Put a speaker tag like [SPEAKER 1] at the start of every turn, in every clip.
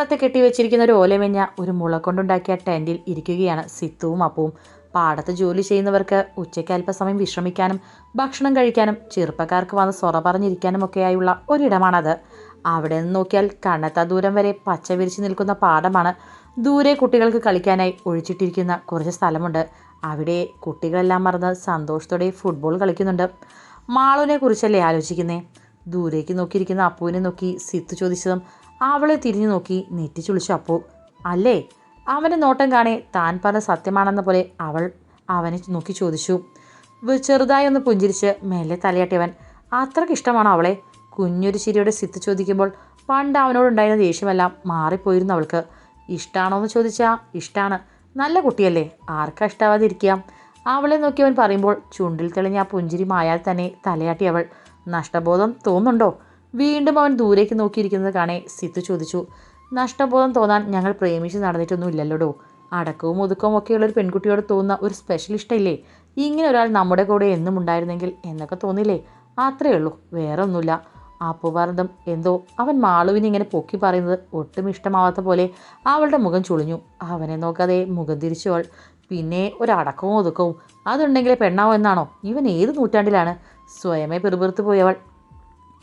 [SPEAKER 1] പാടത്ത് കെട്ടിവെച്ചിരിക്കുന്ന ഒരു ഓലമെഞ്ഞ ഒരു മുള കൊണ്ടുണ്ടാക്കിയ ടെന്റിൽ ഇരിക്കുകയാണ് സിത്തുവും അപ്പവും. പാടത്ത് ജോലി ചെയ്യുന്നവർക്ക് ഉച്ചയ്ക്ക് അല്പസമയം വിശ്രമിക്കാനും ഭക്ഷണം കഴിക്കാനും ചെറുപ്പക്കാർക്ക് വന്ന് സൊറ പറഞ്ഞിരിക്കാനും ഒക്കെയായുള്ള ഒരിടമാണത്. അവിടെ നിന്ന് നോക്കിയാൽ കണ്ണെത്താ ദൂരം വരെ പച്ച വിരിച്ച് നിൽക്കുന്ന പാടമാണ്. ദൂരെ കുട്ടികൾക്ക് കളിക്കാനായി ഒഴിച്ചിട്ടിരിക്കുന്ന കുറച്ച് സ്ഥലമുണ്ട്. അവിടെ കുട്ടികളെല്ലാം മറന്ന് സന്തോഷത്തോടെ ഫുട്ബോൾ കളിക്കുന്നുണ്ട്. മാളുവിനെ കുറിച്ചല്ലേ ആലോചിക്കുന്നേ? ദൂരേക്ക് നോക്കിയിരിക്കുന്ന അപ്പുവിനെ നോക്കി സിത്തു ചോദിച്ചതും അവളെ തിരിഞ്ഞു നോക്കി നെറ്റി ചുളിച്ചു അപ്പു അല്ലേ? അവന്റെ നോട്ടം കാണേ താൻ പറഞ്ഞ സത്യമാണെന്ന പോലെ അവൾ അവനെ നോക്കി ചോദിച്ചു. ചെറുതായി ഒന്ന് പുഞ്ചിരിച്ച് മെല്ലെ തലയാട്ടിയവൻ അത്രയ്ക്ക് ഇഷ്ടമാണോ അവളെ? കുഞ്ഞൊരു ചിരിയോടെ സിത്ത് ചോദിക്കുമ്പോൾ പണ്ട് അവനോടുണ്ടായിരുന്ന ദേഷ്യമെല്ലാം മാറിപ്പോയിരുന്നു അവൾക്ക്. ഇഷ്ടമാണോ എന്ന് ചോദിച്ചാൽ ഇഷ്ടമാണ് നല്ല കുട്ടിയല്ലേ ആർക്കാ ഇഷ്ടാവാതിരിക്കുക? അവളെ നോക്കി അവൻ പറയുമ്പോൾ ചുണ്ടിൽ തെളിഞ്ഞ ആ പുഞ്ചിരി മായാൽ തന്നെ തലയാട്ടി അവൾ നഷ്ടബോധം തോന്നുന്നുണ്ടോ? വീണ്ടും അവൻ ദൂരേക്ക് നോക്കിയിരിക്കുന്നത് കാണേ സിത്തു ചോദിച്ചു നഷ്ടബോധം തോന്നാൻ ഞങ്ങൾ പ്രേമിച്ച് നടന്നിട്ടൊന്നുമില്ലല്ലോടോ? അടക്കവും ഒതുക്കവും ഒക്കെയുള്ള ഒരു പെൺകുട്ടിയോട് തോന്നുന്ന ഒരു സ്പെഷ്യൽ ഇഷ്ടമില്ലേ ഇങ്ങനെ ഒരാൾ നമ്മുടെ കൂടെ എന്നും ഉണ്ടായിരുന്നെങ്കിൽ എന്നൊക്കെ തോന്നില്ലേ? അത്രയേ ഉള്ളൂ വേറെ ഒന്നുമില്ല അപ്പു എന്തോ അവൻ മാളുവിനെ ഇങ്ങനെ പൊക്കി പറയുന്നത് ഒട്ടും ഇഷ്ടമാവാത്ത പോലെ അവളുടെ മുഖം ചുളിഞ്ഞു. അവനെ നോക്കാതെ മുഖം തിരിച്ചവൾ പിന്നെ ഒരടക്കവും ഒതുക്കവും അതുണ്ടെങ്കിലേ പെണ്ണാവോ എന്നാണോ? ഇവൻ ഏത് നൂറ്റാണ്ടിലാണ്? സ്വയമേ പെറുപെറുത്തു പോയവൾ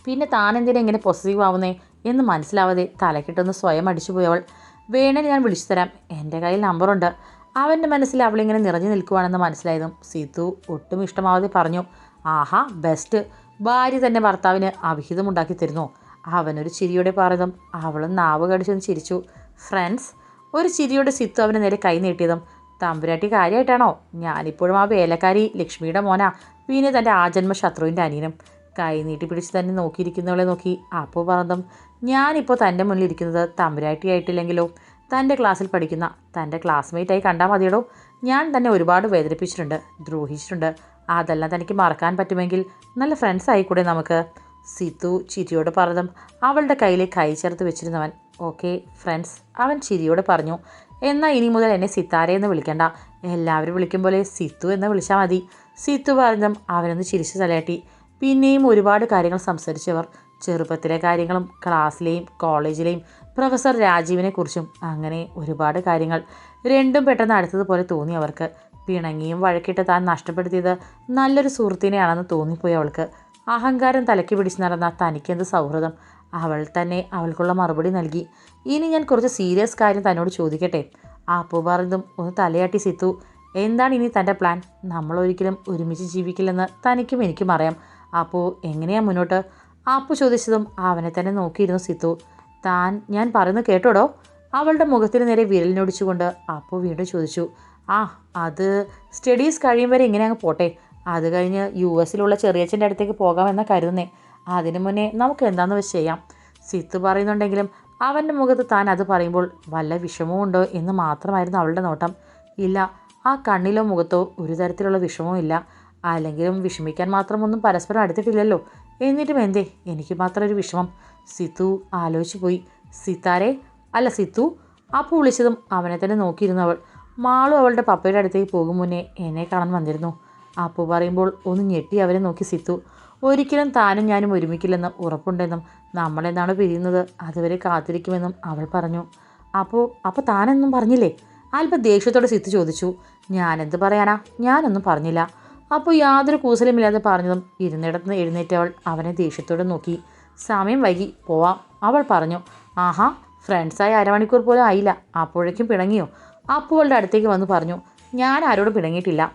[SPEAKER 1] പിന്നെ താൻ എന്തിനാ ഇങ്ങനെ പൊസസീവ് ആവുന്നേ എന്ന് മനസ്സിലാവാതെ തലക്കിട്ടൊന്ന് സ്വയം അടിച്ചു പോയവൾ വേണേൽ ഞാൻ വിളിച്ചു തരാം. എന്റെ കയ്യിൽ നമ്പറുണ്ട് അവന്റെ മനസ്സിൽ അവളിങ്ങനെ നിറഞ്ഞു നിൽക്കുവാണെന്ന് മനസ്സിലായതും സീതു ഒട്ടും ഇഷ്ടമാവാതെ പറഞ്ഞു ആഹാ ബെസ്റ്റ് ഭാര്യ തന്നെ ഭർത്താവിന് അവിഹിതമുണ്ടാക്കി തരുന്നു. അവനൊരു ചിരിയോടെ പറഞ്ഞതും അവളും നാവ് കടിച്ചൊന്ന് ചിരിച്ചു. ഫ്രണ്ട്സ് ഒരു ചിരിയോടെ സിത്തു അവന് നേരെ കൈ നീട്ടിയതും തമ്പുരാട്ടി കാര്യമായിട്ടാണോ ഞാനിപ്പോഴും ആ വേലക്കാരി ലക്ഷ്മിയുടെ മോന. പിന്നെ തന്റെ ആജന്മ ശത്രുവിന്റെ അനിയനും. കൈ നീട്ടി പിടിച്ച് തന്നെ നോക്കിയിരിക്കുന്നവളെ നോക്കി. അപ്പോൾ പറഞ്ഞതും ഞാനിപ്പോൾ തന്റെ മുന്നിൽ ഇരിക്കുന്നത് തമ്പുരാട്ടി ആയിട്ടില്ലെങ്കിലോ? തന്റെ ക്ലാസ്സിൽ പഠിക്കുന്ന തന്റെ ക്ലാസ്മേറ്റായി കണ്ടാൽ മതിയടോ? ഞാൻ തന്നെ ഒരുപാട് വേദനിപ്പിച്ചിട്ടുണ്ട് ദ്രോഹിച്ചിട്ടുണ്ട്. അതെല്ലാം തനിക്ക് മറക്കാൻ പറ്റുമെങ്കിൽ നല്ല ഫ്രണ്ട്സ് ആയിക്കൂടെ നമുക്ക്. സിത്തു ചിരിയോട് പറഞ്ഞതും അവളുടെ കയ്യിൽ കൈ ചേർത്ത് വെച്ചിരുന്നവൻ. ഓക്കെ ഫ്രണ്ട്സ് അവൻ ചിരിയോട് പറഞ്ഞു. എന്നാൽ ഇനി മുതൽ എന്നെ സിത്താര എന്ന് വിളിക്കണ്ട. എല്ലാവരും വിളിക്കും പോലെ സിത്തു എന്ന് വിളിച്ചാൽ മതി. സിത്തു പറഞ്ഞതും അവനൊന്ന് ചിരിച്ചു തലയാട്ടി. പിന്നെയും ഒരുപാട് കാര്യങ്ങൾ സംസാരിച്ചവർ. ചെറുപ്പത്തിലെ കാര്യങ്ങളും ക്ലാസ്സിലെയും കോളേജിലെയും പ്രൊഫസർ രാജീവിനെ കുറിച്ചും അങ്ങനെ ഒരുപാട് കാര്യങ്ങൾ രണ്ടും പെട്ടെന്ന് അടുത്തതുപോലെ തോന്നി അവർക്ക്. പിണങ്ങിയും വഴക്കിട്ട് താൻ നഷ്ടപ്പെടുത്തിയത് നല്ലൊരു സുഹൃത്തിനെയാണെന്ന് തോന്നിപ്പോയി അവൾക്ക്. അഹങ്കാരം തലയ്ക്ക് പിടിച്ച് നടന്ന തനിക്കെന്ത് സൗഹൃദം? അവൾ തന്നെ അവൾക്കുള്ള മറുപടി നൽകി. ഇനി ഞാൻ കുറച്ച് സീരിയസ് കാര്യം തന്നോട് ചോദിക്കട്ടെ? അപ്പു പറഞ്ഞതും ഒന്ന് തലയാട്ടി സിത്തു. എന്താണ് ഇനി തന്റെ പ്ലാൻ? നമ്മൾ ഒരിക്കലും ഒരുമിച്ച് ജീവിക്കില്ലെന്ന് തനിക്കും എനിക്കും അറിയാം. അപ്പോൾ എങ്ങനെയാ മുന്നോട്ട്? അപ്പു ചോദിച്ചതും അവനെ തന്നെ നോക്കിയിരുന്നു സിത്തു. താൻ ഞാൻ പറയുന്നത് കേട്ടോടോ? അവളുടെ മുഖത്തിന് നേരെ വിരലിനൊടിച്ചുകൊണ്ട് അപ്പു വീണ്ടും ചോദിച്ചു. ആ അത് സ്റ്റഡീസ് കഴിയും വരെ ഇങ്ങനെ അങ്ങ് പോട്ടെ. അത് കഴിഞ്ഞ് യു എസിലുള്ള ചെറിയച്ഛന്റെ അടുത്തേക്ക് പോകാമെന്ന കരുതുന്നേ. അതിനു മുന്നേ നമുക്ക് എന്താന്ന് വെച്ച് ചെയ്യാം. സിത്ത് പറയുന്നുണ്ടെങ്കിലും അവന്റെ മുഖത്ത് താൻ അത് പറയുമ്പോൾ വല്ല വിഷമവും ഉണ്ടോ എന്ന് മാത്രമായിരുന്നു അവളുടെ നോട്ടം. ഇല്ല ആ കണ്ണിലോ മുഖത്തോ ഒരു തരത്തിലുള്ള വിഷമവും ഇല്ല. അല്ലെങ്കിലും വിഷമിക്കാൻ മാത്രമൊന്നും പരസ്പരം അടുത്തിട്ടില്ലല്ലോ. എന്നിട്ടും എന്തേ? എനിക്ക് മാത്രം ഒരു വിഷമം. സിത്തു ആലോചിച്ചു പോയി. സിത്താരെ? അല്ല സിത്തു? അപ്പു വിളിച്ചതും അവനെ തന്നെ നോക്കിയിരുന്നു അവൾ. മാളു അവളുടെ പപ്പയുടെ അടുത്തേക്ക് പോകും മുന്നേ എന്നെ കാണാൻ വന്നിരുന്നു. അപ്പു പറയുമ്പോൾ ഒന്ന് ഞെട്ടി അവരെ നോക്കി സിത്തു. ഒരിക്കലും താനും ഞാനും ഒരുമിക്കില്ലെന്ന് ഉറപ്പുണ്ടെന്നും നമ്മളെന്നാണ് പിരിയുന്നത്? അതുവരെ കാത്തിരിക്കുമെന്നും അവൾ പറഞ്ഞു. അപ്പോൾ അപ്പോൾ താനെന്നും പറഞ്ഞില്ലേ? അല്പം ദേഷ്യത്തോടെ സിത്തു ചോദിച്ചു. ഞാനെന്ത് പറയാനാ? ഞാനൊന്നും പറഞ്ഞില്ല. അപ്പോൾ യാതൊരു കൂസലുമില്ലാതെ പറഞ്ഞതും ഇരുന്നിടത്തുനിന്ന് എഴുന്നേറ്റവൾ അവനെ ദേഷ്യത്തോടെ നോക്കി. സമയം വൈകി. പോവാം. അവൾ പറഞ്ഞു ആഹാ ഫ്രണ്ട്സായി അരമണിക്കൂർ പോലും ആയില്ല. അപ്പോഴേക്കും പിണങ്ങിയോ? അപ്പുവളുടെ അടുത്തേക്ക് വന്ന് പറഞ്ഞു ഞാൻ ആരോടും പിണങ്ങിയിട്ടില്ല.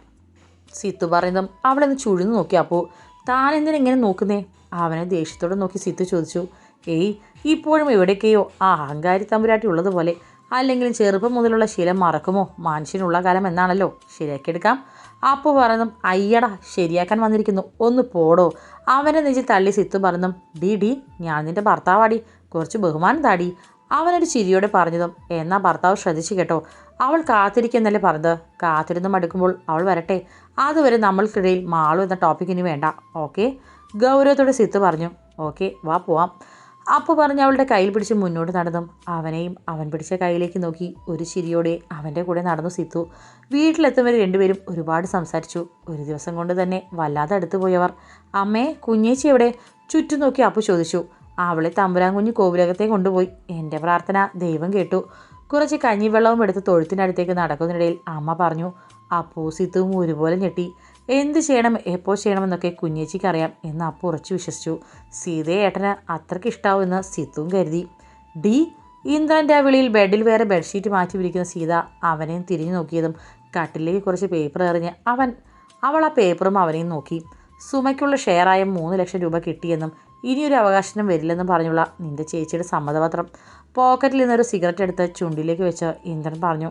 [SPEAKER 1] സിത്തു പറയുന്നതും അവളൊന്ന് ചുഴിഞ്ഞു നോക്കി. അപ്പോൾ താൻ എന്തിനാ ഇങ്ങനെ നോക്കുന്നേ? അവനെ ദേഷ്യത്തോടെ നോക്കി സിത്തു ചോദിച്ചു ഏയ് ഇപ്പോഴും എവിടേക്കെയോ ആ അഹങ്കാരി തമ്പുരാട്ടി ഉള്ളതുപോലെ അല്ലെങ്കിലും ചെറുപ്പം മുതലുള്ള ശീലം മറക്കുമോ? മനുഷ്യനുള്ള കാലം എന്നാണല്ലോ ശരിയാക്കിയെടുക്കാം അപ്പോൾ പറഞ്ഞതും അയ്യടാ ശരിയാക്കാൻ വന്നിരിക്കുന്നു. ഒന്ന് പോടോ. അവനെ നെഞ്ചിൽ തള്ളി സിത്തു പറഞ്ഞു ഡി ഡി ഞാൻ നിന്റെ ഭർത്താവാടി. കുറച്ച് ബഹുമാനം താടി. അവനൊരു ചിരിയോടെ പറഞ്ഞതും എന്നാ ഭർത്താവ് ശ്രദ്ധിച്ചു കേട്ടോ. അവൾ കാത്തിരിക്കുന്നല്ലേ പറഞ്ഞത്. കാത്തിരുന്ന് മടുക്കുമ്പോൾ അവൾ വരട്ടെ. അതുവരെ നമ്മൾക്കിടയിൽ മാളു എന്ന ടോപ്പിക്കിന് വേണ്ട. ഓക്കെ? ഗൗരവത്തോടെ സിത്തു പറഞ്ഞു ഓക്കെ വാ പോവാം. അപ്പു പറഞ്ഞ് അവളുടെ കയ്യിൽ പിടിച്ച് മുന്നോട്ട് നടന്നും. അവനെയും അവൻ പിടിച്ച കയ്യിലേക്ക് നോക്കി. ഒരു ചിരിയോടെ അവന്റെ കൂടെ നടന്നു സിത്തു. വീട്ടിലെത്തും വരെ രണ്ടുപേരും ഒരുപാട് സംസാരിച്ചു. ഒരു ദിവസം കൊണ്ട് തന്നെ വല്ലാതെ അടുത്തു പോയവർ. അമ്മേ കുഞ്ഞേച്ചി എവിടെ? ചുറ്റും നോക്കി അപ്പു ചോദിച്ചു. അവളെ തമ്പുരാൻ കുഞ്ഞ് കോവിലകത്തെ കൊണ്ടുപോയി. എന്റെ പ്രാർത്ഥന ദൈവം കേട്ടു. കുറച്ച് കഞ്ഞിവെള്ളവും എടുത്ത് തൊഴുത്തിനടുത്തേക്ക് നടക്കുന്നതിനിടയിൽ അമ്മ പറഞ്ഞു. അപ്പൂ സിത്തുവും ഒരുപോലെ ഞെട്ടി. എന്ത് ചെയ്യണം എപ്പോൾ ചെയ്യണമെന്നൊക്കെ കുഞ്ഞേച്ചിക്ക് അറിയാം എന്ന് അപ്പോൾ ഉറച്ചു വിശ്വസിച്ചു. സീതയെ ഏട്ടന് അത്രയ്ക്ക് ഇഷ്ടാവുമെന്ന് സിത്തുവും കരുതി. ഡി ഇന്ദ്രന്റെ ആ വിളിയിൽ ബെഡിൽ വേറെ ബെഡ്ഷീറ്റ് മാറ്റി വിരിക്കുന്ന സീത അവനെയും തിരിഞ്ഞു നോക്കിയതും കട്ടിലേക്ക് കുറച്ച് പേപ്പർ എറിഞ്ഞ് അവൻ അവൾ ആ പേപ്പറും അവനെയും നോക്കി. സുമയ്ക്കുള്ള ഷെയറായ മൂന്ന് ലക്ഷം രൂപ കിട്ടിയെന്നും ഇനിയൊരു അവകാശനം വരില്ലെന്നും പറഞ്ഞുള്ള നിന്റെ ചേച്ചിയുടെ സമ്മതപത്രം. പോക്കറ്റിൽ നിന്നൊരു സിഗരറ്റ് എടുത്ത് ചുണ്ടിലേക്ക് വെച്ച് ഇന്ദ്രൻ പറഞ്ഞു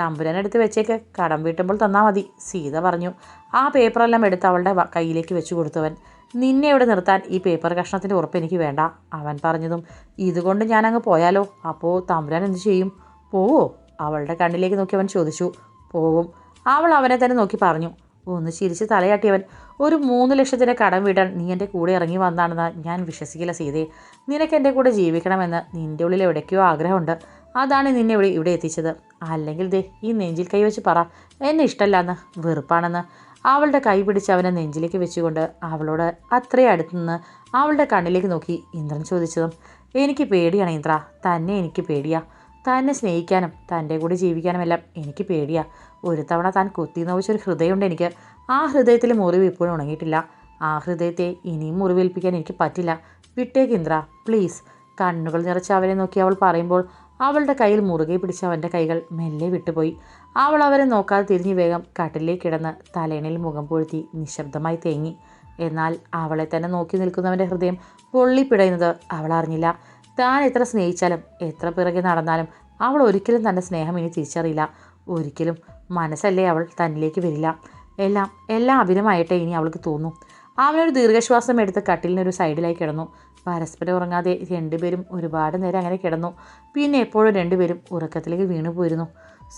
[SPEAKER 1] തമ്പുരാൻ എടുത്ത് വെച്ചേക്ക്. കടം വീട്ടുമ്പോൾ തന്നാൽ മതി. സീത പറഞ്ഞു. ആ പേപ്പറെല്ലാം എടുത്ത് അവളുടെ കയ്യിലേക്ക് വെച്ചു കൊടുത്തവൻ. നിന്നെ ഇവിടെ നിർത്താൻ ഈ പേപ്പർ കഷ്ണത്തിന്റെ ഉറപ്പ് എനിക്ക് വേണ്ട അവൻ പറഞ്ഞതും. ഇതുകൊണ്ട് ഞാൻ പോയാലോ? അപ്പോൾ തമ്പുരാൻ എന്ത് ചെയ്യും? പോവോ? അവളുടെ കണ്ണിലേക്ക് നോക്കി അവൻ ചോദിച്ചു. പോവും. അവൾ അവനെ തന്നെ നോക്കി പറഞ്ഞു. ഒന്ന് ചിരിച്ച് തലയാട്ടിയവൻ ഒരു മൂന്ന് ലക്ഷത്തിന്റെ കടം വീട്ടാൻ നീ എന്റെ കൂടെ ഇറങ്ങി വന്നാണെന്ന് ഞാൻ വിശ്വസിക്കില്ല സീതയെ നിനക്ക് എന്റെ കൂടെ ജീവിക്കണമെന്ന് നിന്റെ ഉള്ളിൽ എവിടേക്കോ ആഗ്രഹമുണ്ട്. അതാണ് നിന്നെ ഇവിടെ ഇവിടെ എത്തിച്ചത്. അല്ലെങ്കിൽ ദേ ഈ നെഞ്ചിൽ കൈ വെച്ച് പറ. എന്നെ ഇഷ്ടമല്ലെന്ന് വെറുപ്പാണെന്ന്. അവളുടെ കൈ പിടിച്ച് അവനെ നെഞ്ചിലേക്ക് വെച്ചുകൊണ്ട് അവളോട് അത്രയും അടുത്തു നിന്ന് അവളുടെ കണ്ണിലേക്ക് നോക്കി ഇന്ദ്രൻ ചോദിച്ചതും എനിക്ക് പേടിയാണ് ഇന്ദ്ര. തന്നെ എനിക്ക് പേടിയാ. തന്നെ സ്നേഹിക്കാനും തന്റെ കൂടെ ജീവിക്കാനും എല്ലാം എനിക്ക് പേടിയാ. ഒരു തവണ താൻ കുത്തി നോവിച്ചൊരു ഹൃദയമുണ്ട് എനിക്ക്. ആ ഹൃദയത്തിലെ മുറിവ് ഇപ്പോഴും ഉണങ്ങിയിട്ടില്ല. ആ ഹൃദയത്തെ ഇനിയും മുറിവേൽപ്പിക്കാൻ എനിക്ക് പറ്റില്ല. വിട്ടേക്ക് ഇന്ദ്ര പ്ലീസ്. കണ്ണുകൾ നിറച്ച് അവനെ നോക്കി അവൾ പറയുമ്പോൾ അവളുടെ കയ്യിൽ മുറുകെ പിടിച്ച അവന്റെ കൈകൾ മെല്ലെ വിട്ടുപോയി. അവൾ അവരെ നോക്കാതെ തിരിഞ്ഞു വേഗം കട്ടിലേക്ക് കിടന്ന് തലേണയിൽ മുഖം പൊഴുത്തി നിശബ്ദമായി തേങ്ങി. എന്നാൽ അവളെ തന്നെ നോക്കി നിൽക്കുന്നവന്റെ ഹൃദയം പൊള്ളിപ്പിടയുന്നത് അവൾ അറിഞ്ഞില്ല. താൻ എത്ര സ്നേഹിച്ചാലും എത്ര പിറകെ നടന്നാലും അവൾ ഒരിക്കലും തന്റെ സ്നേഹം ഇനി തിരിച്ചറിയില്ല. ഒരിക്കലും മനസ്സല്ലേ അവൾ തന്നിലേക്ക് വരില്ല. എല്ലാം എല്ലാം അഭിനമായിട്ടേ ഇനി അവൾക്ക് തോന്നും. അവനൊരു ദീർഘശ്വാസം എടുത്ത് കട്ടിലിനൊരു സൈഡിലായി കിടന്നു. പരസ്പരം ഉറങ്ങാതെ രണ്ടുപേരും ഒരുപാട് നേരം അങ്ങനെ കിടന്നു. പിന്നെ എപ്പോഴും രണ്ടുപേരും ഉറക്കത്തിലേക്ക് വീണു പോയിരുന്നു.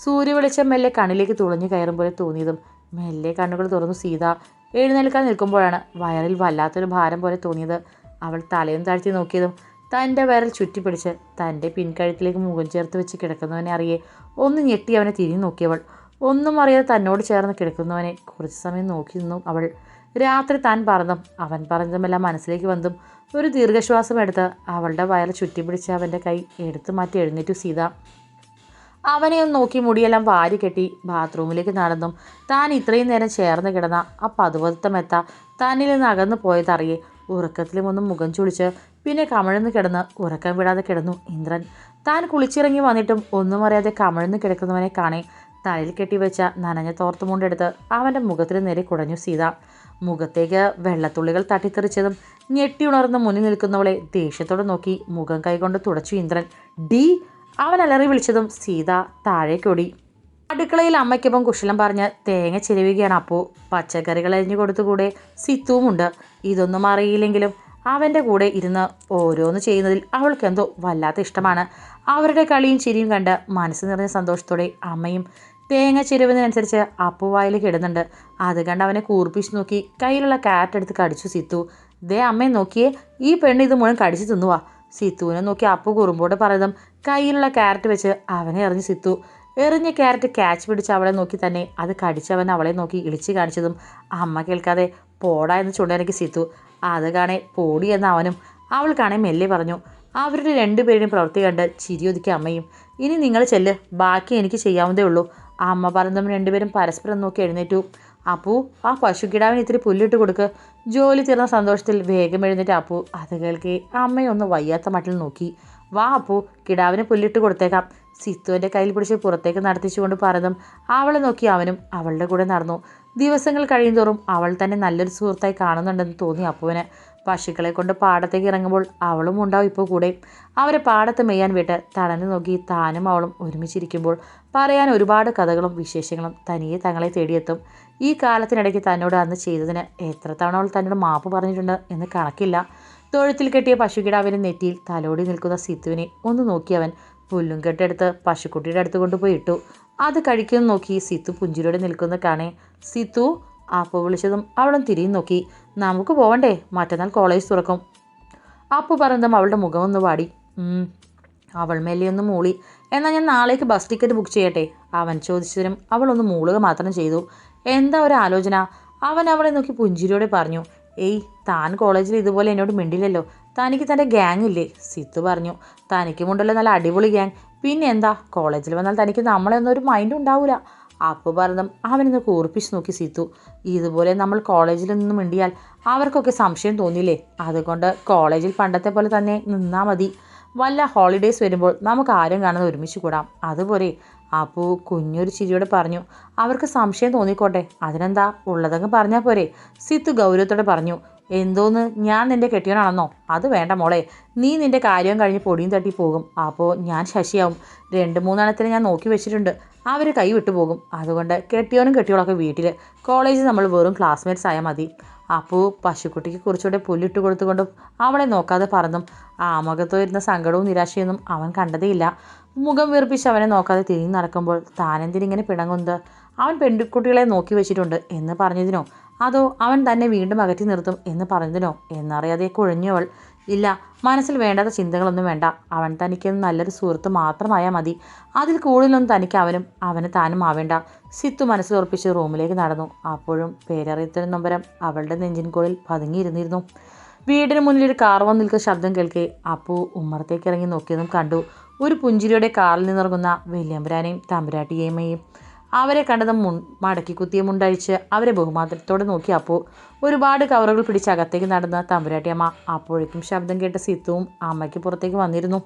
[SPEAKER 1] സൂര്യവെളിച്ചം മെല്ലെ കണ്ണിലേക്ക് തുളഞ്ഞു കയറും പോലെ തോന്നിയതും മെല്ലെ കണ്ണുകൾ തുറന്നു സീത എഴുന്നേൽക്കാൻ നിൽക്കുമ്പോഴാണ് വയറിൽ വല്ലാത്തൊരു ഭാരം പോലെ തോന്നിയത്. അവൾ തലയും താഴ്ത്തി നോക്കിയതും തന്റെ വയറിൽ ചുറ്റിപ്പിടിച്ച് തന്റെ പിൻകഴുത്തിലേക്ക് മുഖം ചേർത്ത് വെച്ച് കിടക്കുന്നവനെ അറിയേ ഒന്ന് ഞെട്ടി അവനെ തിരിഞ്ഞു നോക്കിയവൾ. ഒന്നും അറിയാതെ തന്നോട് ചേർന്ന് കിടക്കുന്നവനെ കുറച്ച് സമയം നോക്കി നിന്നു അവൾ. രാത്രി താൻ പറഞ്ഞതും അവൻ പറഞ്ഞതുമെല്ലാം മനസ്സിലേക്ക് വന്നതും ഒരു ദീർഘശ്വാസം എടുത്ത് അവളുടെ വയൽ ചുറ്റി പിടിച്ച് അവന്റെ കൈ എടുത്തു മാറ്റി എഴുന്നേറ്റു സീത. അവനെ ഒന്ന് നോക്കി മുടിയെല്ലാം വാരി കെട്ടി ബാത്റൂമിലേക്ക് നടന്നും. താൻ ഇത്രയും നേരം ചേർന്ന് കിടന്ന ആ പതുപതുത്ത മെത്ത തന്നിൽ നിന്ന് അകന്നു പോയതറിയെ ഉറക്കത്തിലും ഒന്ന് മുഖം ചുളിച്ച് പിന്നെ കമഴ്ന്ന് കിടന്ന് ഉറക്കം വിടാതെ കിടന്നു ഇന്ദ്രൻ. താൻ കുളിച്ചിറങ്ങി വന്നിട്ടും ഒന്നും അറിയാതെ കമഴ്ന്ന് കിടക്കുന്നവനെ കാണേ. തലയിൽ കെട്ടിവെച്ച നനഞ്ഞ തോർത്തുമുണ്ടെടുത്ത് അവന്റെ മുഖത്തിന് നേരെ കുടഞ്ഞു സീത. മുഖത്തേക്ക് വെള്ളത്തുള്ളികൾ തട്ടിത്തെറിച്ചതും ഞെട്ടി ഉണർന്ന് മുന്നിൽ നിൽക്കുന്നവളെ ദേഷ്യത്തോടെ നോക്കി മുഖം കൈകൊണ്ട് തുടച്ചു ഇന്ദ്രൻ. ഡി അവൻ അലറി വിളിച്ചതും സീത താഴേക്കൊടി അടുക്കളയിൽ അമ്മയ്ക്കൊപ്പം കുശലം പറഞ്ഞ് തേങ്ങ ചിരവുകയാണ്. അപ്പോൾ പച്ചക്കറികൾ അരിഞ്ഞു കൊടുത്തുകൂടെ സിത്തുവുമുണ്ട്. ഇതൊന്നും അറിയില്ലെങ്കിലും അവന്റെ കൂടെ ഇരുന്ന് ഓരോന്ന് ചെയ്യുന്നതിൽ അവൾക്കെന്തോ വല്ലാത്ത ഇഷ്ടമാണ്. അവരുടെ കളിയും ചിരിയും കണ്ട് മനസ്സ് നിറഞ്ഞ സന്തോഷത്തോടെ അമ്മയും തേങ്ങ ചിരവുന്നതിനനുസരിച്ച് അപ്പു വായിൽ ഇടുന്നുണ്ട് അത് കണ്ട് അവനെ കൂർപ്പിച്ച് നോക്കി കയ്യിലുള്ള കാറ്റ് എടുത്ത് കടിച്ചു സിത്തു. ദേ അമ്മയെ നോക്കിയേ ഈ പെണ്ണ് ഇത് മുഴുവൻ കടിച്ചു തിന്നുവാ. സിത്തുവിനെ നോക്കി അപ്പു കുറുമ്പോട് പറയുന്നതും കയ്യിലുള്ള ക്യാരറ്റ് വെച്ച് അവനെ എറിഞ്ഞ് സിത്തു. എറിഞ്ഞ ക്യാരറ്റ് ക്യാച്ച് പിടിച്ച് അവളെ നോക്കി തന്നെ അത് കടിച്ചവൻ അവളെ നോക്കി ഇളിച്ച് കാണിച്ചതും അമ്മ കേൾക്കാതെ പോടാ എന്ന് ചുണ്ടനക്ക് സിത്തു. അത് കാണേ പോടി എന്ന അവനും അവൾ കാണേ മെല്ലെ പറഞ്ഞു. അവരുടെ രണ്ടുപേരുടെയും പ്രവൃത്തി കണ്ട് ചിരിയൊതുക്കി അമ്മയും ഇനി നിങ്ങൾ ചെല്ല് ബാക്കി എനിക്ക് ചെയ്യാവുന്നതേ ഉള്ളൂ. അമ്മ പറഞ്ഞതും രണ്ടുപേരും പരസ്പരം നോക്കി എഴുന്നേറ്റു. അപ്പു ആ പശുക്കിടാവിന് ഇത്തിരി പുല്ലിട്ട് കൊടുക്ക്. ജോലി തീർന്ന സന്തോഷത്തിൽ വേഗം എഴുന്നേറ്റ് അപ്പു. അത് കേൾക്കെ അമ്മയൊന്ന് വയ്യാത്ത മട്ടിൽ നോക്കി. വാ അപ്പു കിടാവിന് പുല്ലിട്ട് കൊടുത്തേക്കാം. സിത്തുവിന്റെ കയ്യിൽ പിടിച്ച് പുറത്തേക്ക് നടത്തിച്ചുകൊണ്ട് പറഞ്ഞതും അവളെ നോക്കി അവനും അവളുടെ കൂടെ നടന്നു. ദിവസങ്ങൾ കഴിയുന്തോറും അവൾ തന്നെ നല്ലൊരു സുഹൃത്തായി കാണുന്നുണ്ടെന്ന് തോന്നി അപ്പുവിന്. പശുക്കളെ കൊണ്ട് പാടത്തേക്ക് ഇറങ്ങുമ്പോൾ അവളും ഉണ്ടാവും ഇപ്പോൾ കൂടെ. അവരെ പാടത്ത് മെയ്യാൻ വിട്ട് തടഞ്ഞു നോക്കി താനും അവളും ഒരുമിച്ചിരിക്കുമ്പോൾ പറയാൻ ഒരുപാട് കഥകളും വിശേഷങ്ങളും തനിയെ തങ്ങളെ തേടിയെത്തും. ഈ കാലത്തിനിടയ്ക്ക് തന്നോട് അന്ന് ചെയ്തതിന് എത്ര തവണ അവൾ തന്നോട് മാപ്പ് പറഞ്ഞിട്ടുണ്ട് എന്ന് കണക്കില്ല. തൊഴുത്തിൽ കെട്ടിയ പശുക്കിടാവിനെ നെറ്റിയിൽ തലോടി നിൽക്കുന്ന സിത്തുവിനെ ഒന്ന് നോക്കി അവൻ പുല്ലും കെട്ടെടുത്ത് പശുക്കുട്ടിയുടെ അടുത്ത് കൊണ്ടുപോയി ഇട്ടു. അത് കഴിക്കുന്നു നോക്കി സിത്തു പുഞ്ചിരിയോടെ നിൽക്കുന്ന കാണേ. സിത്തു അപ്പു വിളിച്ചതും അവളും തിരിഞ്ഞു നോക്കി. നമുക്ക് പോവണ്ടേ? മറ്റന്നാൾ കോളേജ് തുറക്കും. അപ്പു പറഞ്ഞതും അവളുടെ മുഖം ഒന്ന് വാടി. "ഉം." അവൾ മെല്ലിയൊന്ന് മൂളി. എന്നാൽ ഞാൻ നാളേക്ക് ബസ് ടിക്കറ്റ് ബുക്ക് ചെയ്യട്ടെ? അവൻ ചോദിച്ചതിനും അവളൊന്ന് മൂളുക മാത്രം ചെയ്തു. എന്താ ഒരു ആലോചന? അവൻ അവളെ നോക്കി പുഞ്ചിരിയോടെ പറഞ്ഞു. ഏയ് താൻ കോളേജിൽ ഇതുപോലെ എന്നോട് മിണ്ടില്ലല്ലോ. തനിക്ക് തന്റെ ഗ്യാങ് ഇല്ലേ? സിത്തു പറഞ്ഞു. തനിക്കുമുണ്ടല്ലോ നല്ല അടിപൊളി ഗ്യാങ് പിന്നെ എന്താ? കോളേജിൽ വന്നാൽ തനിക്ക് നമ്മളെ ഒന്നും ഒരു മൈൻഡ് ഉണ്ടാവില്ല അപ്പു പറഞ്ഞു അവനൊന്ന് കൂർപ്പിച്ച് നോക്കി സീത്തു. ഇതുപോലെ നമ്മൾ കോളേജിൽ നിന്ന് മിണ്ടിയാൽ അവർക്കൊക്കെ സംശയം തോന്നില്ലേ അതുകൊണ്ട് കോളേജിൽ പണ്ടത്തെ പോലെ തന്നെ നിന്നാൽ മതി. വല്ല ഹോളിഡേയ്സ് വരുമ്പോൾ നമുക്ക് ആരും കാണാതെ ഒരുമിച്ച് കൂടാം. അതുപോലെ അപ്പു കുഞ്ഞൊരു ചിരിയോടെ പറഞ്ഞു അവർക്ക് സംശയം തോന്നിക്കോട്ടെ. അതിനെന്താ? ഉള്ളതങ്ങ് പറഞ്ഞാൽ പോരെ. സിത്തു ഗൗരവത്തോടെ പറഞ്ഞു എന്തോന്ന്? ഞാൻ നിന്റെ കെട്ടിയവനാണെന്നോ? അത് വേണ്ട മോളെ. നീ നിന്റെ കാര്യം കഴിഞ്ഞ് പൊടിയും തട്ടി പോകും. അപ്പോൾ ഞാൻ ശശിയാവും. രണ്ട് മൂന്നെണ്ണത്തിന് ഞാൻ നോക്കി വെച്ചിട്ടുണ്ട്. അവർ കൈ വിട്ടുപോകും അതുകൊണ്ട് കെട്ടിയോനും കെട്ടിയോളൊക്കെ വീട്ടിൽ കോളേജിൽ നമ്മൾ വെറും ക്ലാസ്മേറ്റ്സ് ആയാൽ മതി. അപ്പോൾ പശുക്കുട്ടിക്ക് കുറച്ചുകൂടെ പുല്ലിട്ട് കൊടുത്തുകൊണ്ടും അവളെ നോക്കാതെ പറന്നും. മുഖത്ത് വരുന്ന സങ്കടവും നിരാശയൊന്നും അവൻ കണ്ടതേയില്ല. മുഖം വീർപ്പിച്ച് അവനെ നോക്കാതെ തിരിഞ്ഞു നടക്കുമ്പോൾ താനെന്തിനിങ്ങനെ പിണങ്ങുന്നത്? അവൻ പെൺകുട്ടികളെ നോക്കി വെച്ചിട്ടുണ്ട് എന്ന് പറഞ്ഞതിനോ? അതോ അവൻ തന്നെ വീണ്ടും അകറ്റി നിർത്തും എന്ന് പറഞ്ഞതിനോ എന്നറിയാതെ കുഴഞ്ഞവൾ ഇല്ല മനസ്സിൽ വേണ്ടാത്ത ചിന്തകളൊന്നും വേണ്ട. അവൻ തനിക്ക് നല്ലൊരു സുഹൃത്ത് മാത്രമായാൽ മതി. അതിൽ കൂടുതലൊന്നും തനിക്ക് അവനും അവന് താനും ആവേണ്ട. സിത്തു മനസ്സിലുറപ്പിച്ച് റൂമിലേക്ക് നടന്നു. അപ്പോഴും പേരറിയത്തിന് നൊമ്പരം അവളുടെ നെഞ്ചിൻകോളിൽ പതുങ്ങിയിരുന്നിരുന്നു. വീടിന് മുന്നിൽ ഒരു കാർ വന്ന് നിൽക്കുന്ന ശബ്ദം കേൾക്കെ അപ്പു ഉമ്മറത്തേക്ക് ഇറങ്ങി നോക്കിയതും കണ്ടു. ഒരു പുഞ്ചിരിയുടെ കാറിൽ നിന്നിറങ്ങുന്ന വലിയമ്പുരാനെയും തമ്പുരാട്ടിയേമ്മയും അവരെ കണ്ടതും മുൺ മടക്കി കുത്തിയ മുണ്ടഴിച്ച് അവരെ ബഹുമാനത്തോടെ നോക്കി. അപ്പോൾ ഒരുപാട് കവറുകൾ പിടിച്ച് അകത്തേക്ക് നടന്ന തമ്പുരാട്ടിയമ്മ അപ്പോഴേക്കും ശബ്ദം കേട്ട സിത്തുവും അമ്മയ്ക്ക് പുറത്തേക്ക് വന്നിരുന്നു.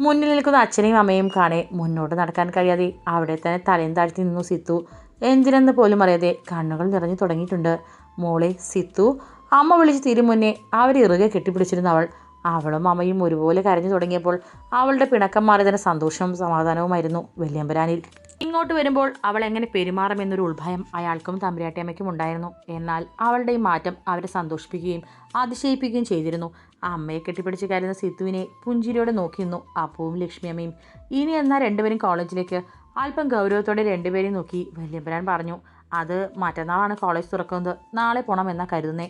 [SPEAKER 1] മുന്നിൽ നിൽക്കുന്ന അച്ഛനെയും അമ്മയും കാണെ മുന്നോട്ട് നടക്കാൻ കഴിയാതെ അവിടെ തന്നെ തലയും താഴ്ത്തി നിന്നു സിത്തു. എന്തിനെന്ന് പോലും അറിയാതെ കണ്ണുകൾ നിറഞ്ഞു തുടങ്ങിയിട്ടുണ്ട്. മോളെ സിത്തു അമ്മ വിളിച്ച് തിരി മുന്നേ അവരെ ഇറുകെ കെട്ടിപ്പിടിച്ചിരുന്ന അവൾ. അവളും അമ്മയും ഒരുപോലെ കരഞ്ഞു തുടങ്ങിയപ്പോൾ അവളുടെ പിണക്കം മാറിയതിന് സന്തോഷവും സമാധാനവുമായിരുന്നു. വല്യമ്പരാനിൽ ഇങ്ങോട്ട് വരുമ്പോൾ അവൾ എങ്ങനെ പെരുമാറുമെന്നൊരു ഉത്ഭയം അയാൾക്കും തമ്പുരാട്ടിയമ്മയ്ക്കും ഉണ്ടായിരുന്നു. എന്നാൽ അവളുടെ ഈ മാറ്റം അവരെ സന്തോഷിപ്പിക്കുകയും അതിശയിപ്പിക്കുകയും ചെയ്തിരുന്നു. അമ്മയെ കെട്ടിപ്പിടിച്ച് കരുന്ന സിത്തുവിനെ പുഞ്ചിരിയോടെ നോക്കിയിരുന്നു അപ്പുവും ലക്ഷ്മിയമ്മയും ഇനി എന്നാൽ രണ്ടുപേരും കോളേജിലേക്ക്? അല്പം ഗൗരവത്തോടെ രണ്ടുപേരെയും നോക്കി വല്യമ്പരാൻ പറഞ്ഞു അത് മറ്റന്നാളാണ് കോളേജ് തുറക്കുന്നത്. നാളെ പോകണമെന്നാണ് കരുതുന്നേ.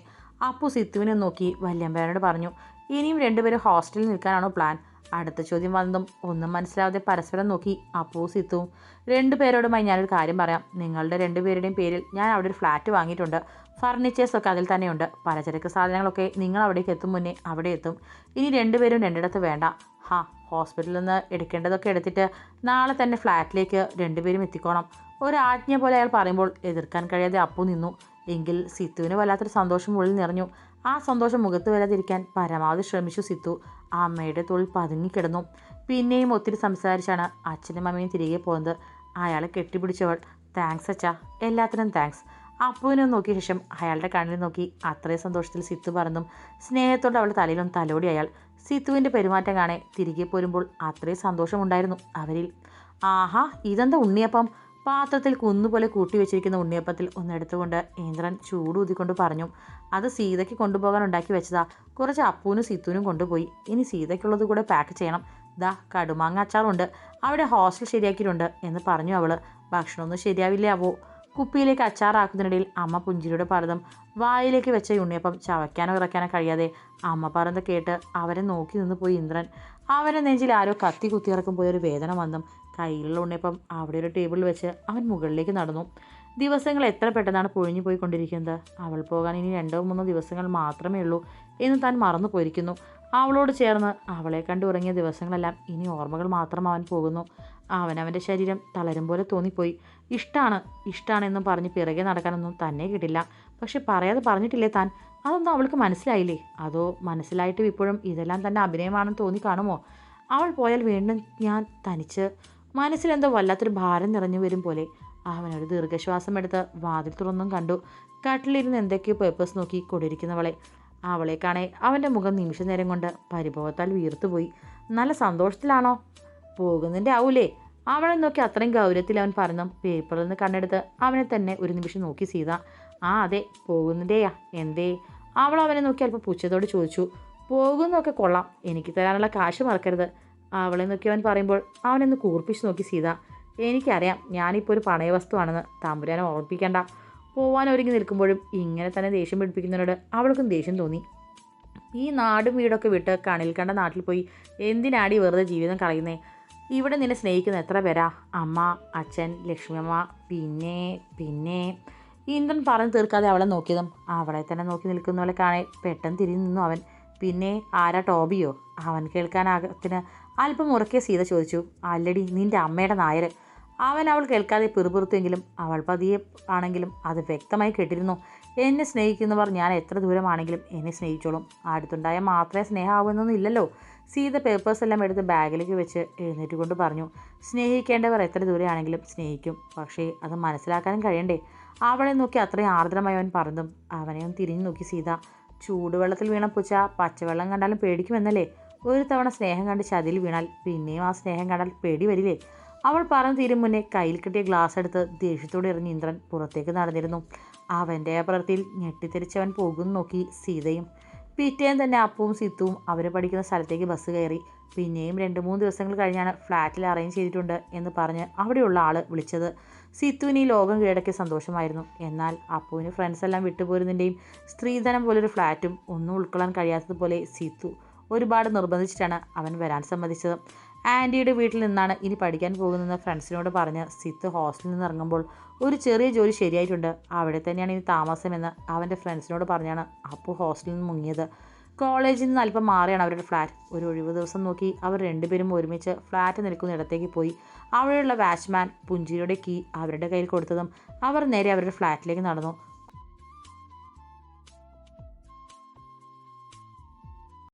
[SPEAKER 1] അപ്പു സിത്തുവിനെ നോക്കി വല്യമ്പരാനോട് പറഞ്ഞു ഇനിയും രണ്ടുപേരും ഹോസ്റ്റലിൽ നിൽക്കാനാണോ പ്ലാൻ? അടുത്ത ചോദ്യം വന്നതും ഒന്നും മനസ്സിലാവാതെ പരസ്പരം നോക്കി അപ്പൂ സിത്തുവും രണ്ടുപേരോടുമായി ഞാനൊരു കാര്യം പറയാം. നിങ്ങളുടെ രണ്ടുപേരുടെയും പേരിൽ ഞാൻ അവിടെ ഒരു ഫ്ലാറ്റ് വാങ്ങിയിട്ടുണ്ട്. ഫർണിച്ചേഴ്സൊക്കെ അതിൽ തന്നെയുണ്ട്. പലചരക്ക് സാധനങ്ങളൊക്കെ നിങ്ങൾ അവിടേക്ക് എത്തും മുന്നേ അവിടെ എത്തും. ഇനി രണ്ടുപേരും രണ്ടിടത്ത് വേണ്ട. ഹാ ഹോസ്പിറ്റലിൽ നിന്ന് എടുക്കേണ്ടതൊക്കെ എടുത്തിട്ട് നാളെ തന്നെ ഫ്ലാറ്റിലേക്ക് രണ്ടുപേരും എത്തിക്കോണം. ഒരാജ്ഞ പോലെ അയാൾ പറയുമ്പോൾ എതിർക്കാൻ കഴിയാതെ അപ്പു നിന്നു. എങ്കിൽ സിത്തുവിന് വല്ലാത്തൊരു സന്തോഷം ഉള്ളിൽ നിറഞ്ഞു. ആ സന്തോഷം മുഖത്ത് വരാതിരിക്കാൻ പരമാവധി ശ്രമിച്ചു സിത്തു. അമ്മയുടെ തൊഴിൽ പതുങ്ങിക്കിടന്നു പിന്നെയും ഒത്തിരി സംസാരിച്ചാണ് അച്ഛനും അമ്മയും തിരികെ പോകുന്നത് അയാളെ കെട്ടിപ്പിടിച്ചവൾ താങ്ക്സ് അച്ഛാ എല്ലാത്തിനും താങ്ക്സ് അപ്പുവിനെ നോക്കിയ ശേഷം അയാളുടെ കണ്ണിൽ നോക്കി അത്രയും സന്തോഷത്തിൽ സിത്തു പറഞ്ഞു. സ്നേഹത്തോടെ അവളുടെ തലയിലും തലോടി അയാൾ. സിത്തുവിന്റെ പെരുമാറ്റം കാണേ തിരികെ പോരുമ്പോൾ അത്രയും സന്തോഷമുണ്ടായിരുന്നു അവരിൽ. ആഹാ ഇതെന്താ ഉണ്ണിയപ്പം? പാത്രത്തിൽ കുന്നുപോലെ കൂട്ടി വെച്ചിരിക്കുന്ന ഉണ്ണിയപ്പത്തിൽ ഒന്നെടുത്തുകൊണ്ട് ഇന്ദ്രൻ ചൂടൂതിക്കൊണ്ട് പറഞ്ഞു അത് സീതയ്ക്ക് കൊണ്ടുപോകാൻ ഉണ്ടാക്കി വെച്ചതാ. കുറച്ച് അപ്പൂനും സിത്തുവിനും കൊണ്ടുപോയി. ഇനി സീതയ്ക്കുള്ളത് കൂടെ പാക്ക് ചെയ്യണം. ദാ കടുമാങ്ങ അച്ചാറുണ്ട്. അവിടെ ഹോസ്റ്റൽ ശരിയാക്കിയിട്ടുണ്ട് എന്ന് പറഞ്ഞു അവൾ. ഭക്ഷണമൊന്നും ശരിയാവില്ലേ അവോ കുപ്പിയിലേക്ക് അച്ചാറാക്കുന്നതിനിടയിൽ അമ്മ പുഞ്ചിരിയുടെ പർദ്ദം. വായിലേക്ക് വെച്ച ഉണ്ണിയപ്പം ചവയ്ക്കാനോ ഇറക്കാനോ കഴിയാതെ അമ്മ പറഞ്ഞത് കേട്ട് അവരെ നോക്കി നിന്ന് പോയി ഇന്ദ്രൻ. അവനെ നെഞ്ചിൽ ആരോ കത്തി കുത്തിയിറക്കും പോയൊരു വേദന വന്നും. കയ്യിലുള്ള ഉണ്ണിയപ്പം അവിടെ ഒരു ടേബിളിൽ വെച്ച് അവൻ മുകളിലേക്ക് നടന്നു. ദിവസങ്ങൾ എത്ര പെട്ടെന്നാണ് പൊഴിഞ്ഞു പോയിക്കൊണ്ടിരിക്കുന്നത്? അവൾ പോകാൻ ഇനി രണ്ടോ മൂന്നോ ദിവസങ്ങൾ മാത്രമേ ഉള്ളൂ എന്ന് താൻ മറന്നു പോയിരിക്കുന്നു. അവളോട് ചേർന്ന് അവളെ കണ്ടു ഉറങ്ങിയ ദിവസങ്ങളെല്ലാം ഇനി ഓർമ്മകൾ മാത്രം അവൻ പോകുന്നു. അവനവന്റെ ശരീരം തളരും പോലെ തോന്നിപ്പോയി. ഇഷ്ടമാണ് ഇഷ്ടമാണെന്നും പറഞ്ഞ് പിറകെ നടക്കാനൊന്നും തന്നെ കിട്ടില്ല. പക്ഷെ പറയാതെ പറഞ്ഞിട്ടില്ലേ താൻ? അതൊന്നും അവൾക്ക് മനസ്സിലായില്ലേ? അതോ മനസ്സിലായിട്ടും ഇപ്പോഴും ഇതെല്ലാം തന്നെ അഭിനയമാണെന്ന് തോന്നി കാണുമോ? അവൾ പോയാൽ വീണ്ടും ഞാൻ തനിച്ച് മനസ്സിലെന്തോ വല്ലാത്തൊരു ഭാരം നിറഞ്ഞു വരും പോലെ. അവനൊരു ദീർഘശ്വാസം എടുത്ത് വാതിൽ തുറന്നും കണ്ടു. കട്ടിലിരുന്ന് എന്തൊക്കെയോ പേപ്പേഴ്സ് നോക്കി കൊണ്ടിരിക്കുന്നവളെ. അവളെ കാണേ അവന്റെ മുഖം നിമിഷ നേരം കൊണ്ട് പരിഭവത്താൽ വീർത്തുപോയി. നല്ല സന്തോഷത്തിലാണോ? പോകുന്നതിന്റെ ആവൂലേ. അവളെ നോക്കി അത്രയും ഗൗരവത്തിൽ അവൻ പറഞ്ഞു. പേപ്പറിൽ നിന്ന് കണ്ണെടുത്ത് അവനെ തന്നെ ഒരു നിമിഷം നോക്കി സീത. ആ അതെ പോകുന്നതേയാ എന്തേ? അവൾ അവനെ നോക്കി അല്പം പുച്ഛത്തോട് ചോദിച്ചു. പോകുന്നൊക്കെ കൊള്ളാം. എനിക്ക് തരാനുള്ള കാശ് മറക്കരുത്. അവളെ നോക്കി അവൻ പറയുമ്പോൾ അവനൊന്ന് കൂർപ്പിച്ച് നോക്കി സീത എനിക്കറിയാം ഞാനിപ്പോൾ ഒരു പണയ വസ്തുവാണെന്ന്. തമ്പുരാനെ ഓർപ്പിക്കേണ്ട. പോവാൻ ഒരുങ്ങി നിൽക്കുമ്പോഴും ഇങ്ങനെ തന്നെ ദേഷ്യം പിടിപ്പിക്കുന്നതിനോട് അവൾക്കും ദേഷ്യം തോന്നി. ഈ നാടും വീടൊക്കെ വിട്ട് കണിൽ കണ്ട നാട്ടിൽ പോയി എന്തിനാടി വെറുതെ ജീവിതം കളയുന്നേ? ഇവിടെ നിന്നെ സ്നേഹിക്കുന്ന എത്ര പേരാ? അമ്മ അച്ഛൻ ലക്ഷ്മിയമ്മ പിന്നെ പിന്നെ. ഇന്ദ്രൻ പറഞ്ഞു തീർക്കാതെ അവളെ നോക്കിയതും അവളെ തന്നെ നോക്കി നിൽക്കുന്ന പോലെ കാണേ പെട്ടെന്ന് തിരിഞ്ഞു നിന്നു അവൻ. പിന്നെ ആരാ ടോബിയോ? അവൻ കേൾക്കാനാകത്തിന് അല്പം ഉറക്കെ സീത ചോദിച്ചു അല്ലടി നിന്റെ അമ്മയുടെ നായർ അവൻ അവൾ കേൾക്കാതെ പിറുപിറുത്തെങ്കിലും അവൾ പതിയെ ആണെങ്കിലും അത് വ്യക്തമായി കേട്ടിരുന്നു. എന്നെ സ്നേഹിക്കുന്നവർ ഞാൻ എത്ര ദൂരമാണെങ്കിലും എന്നെ സ്നേഹിച്ചോളും. അടുത്തുണ്ടായാൽ മാത്രമേ സ്നേഹമാവുന്നൊന്നും ഇല്ലല്ലോ സീത പേപ്പേഴ്സ് എല്ലാം എടുത്ത് ബാഗിലേക്ക് വെച്ച് എഴുന്നേറ്റ് കൊണ്ട് പറഞ്ഞു സ്നേഹിക്കേണ്ടവർ എത്ര ദൂരെയാണെങ്കിലും സ്നേഹിക്കും. പക്ഷേ അത് മനസ്സിലാക്കാനും കഴിയണ്ടേ. അവളെ നോക്കി അത്രയും ആർദ്രമായി അവൻ പറഞ്ഞതും അവനെയും തിരിഞ്ഞു നോക്കി സീത. ചൂടുവെള്ളത്തിൽ വീണ പൂച്ച പച്ചവെള്ളം കണ്ടാലും പേടിക്കുമെന്നല്ലേ? ഒരു തവണ സ്നേഹം കണ്ട് ചതിൽ വീണാൽ പിന്നെയും ആ സ്നേഹം കണ്ടാൽ പേടി വരില്ലേ? അവൾ പറഞ്ഞു തീരും മുന്നേ കയ്യിൽ കിട്ടിയ ഗ്ലാസ് എടുത്ത് ദേഷ്യത്തോടെ ഇറങ്ങി ഇന്ദ്രൻ പുറത്തേക്ക് നടന്നിരുന്നു. അവന്റെ പ്രവൃത്തിയിൽ ഞെട്ടിത്തെറിച്ചവൻ പോകുന്നു നോക്കി സീതയും പിറ്റേന്ന് തന്നെ അപ്പവും സിത്തുവും അവർ പഠിക്കുന്ന സ്ഥലത്തേക്ക് ബസ് കയറി. പിന്നെയും രണ്ട് മൂന്ന് ദിവസങ്ങൾ കഴിഞ്ഞാണ് ഫ്ലാറ്റിൽ അറേഞ്ച് ചെയ്തിട്ടുണ്ട് എന്ന് പറഞ്ഞ് അവിടെയുള്ള ആൾ വിളിച്ചത്. സിത്തുവിന് ഈ ലോകം കീഴടക്കിയ സന്തോഷമായിരുന്നു. എന്നാൽ അപ്പുവിന് ഫ്രണ്ട്സ് എല്ലാം വിട്ടുപോരുന്നതിന്റെയും സ്ത്രീധനം പോലൊരു ഫ്ലാറ്റും ഒന്നും ഉൾക്കൊള്ളാൻ കഴിയാത്തതുപോലെ സിത്തു ഒരുപാട് നിർബന്ധിച്ചിട്ടാണ് അവൻ വരാൻ സമ്മതിച്ചത്. ആന്റിയുടെ വീട്ടിൽ നിന്നാണ് ഇനി പഠിക്കാൻ പോകുന്നതെന്ന് ഫ്രണ്ട്സിനോട് പറഞ്ഞ് സിത്ത് ഹോസ്റ്റലിൽ നിന്ന് ഇറങ്ങുമ്പോൾ ഒരു ചെറിയ ജോലി ശരിയായിട്ടുണ്ട്. അവിടെ തന്നെയാണ് ഇനി താമസമെന്ന് അവന്റെ ഫ്രണ്ട്സിനോട് പറഞ്ഞാണ് അപ്പു ഹോസ്റ്റലിൽ നിന്ന് മുങ്ങിയത്. കോളേജിൽ നിന്ന് അല്പം മാറിയാണ് അവരുടെ ഫ്ലാറ്റ്. ഒരു ഒഴിവ് ദിവസം നോക്കി അവർ രണ്ടുപേരും ഒരുമിച്ച് ഫ്ലാറ്റ് നിൽക്കുന്ന ഇടത്തേക്ക് പോയി. അവിടെയുള്ള വാച്ച്മാൻ പുഞ്ചിരിയുടെ കീ അവരുടെ കയ്യിൽ കൊടുത്തതും അവർ നേരെ അവരുടെ ഫ്ലാറ്റിലേക്ക് നടന്നു.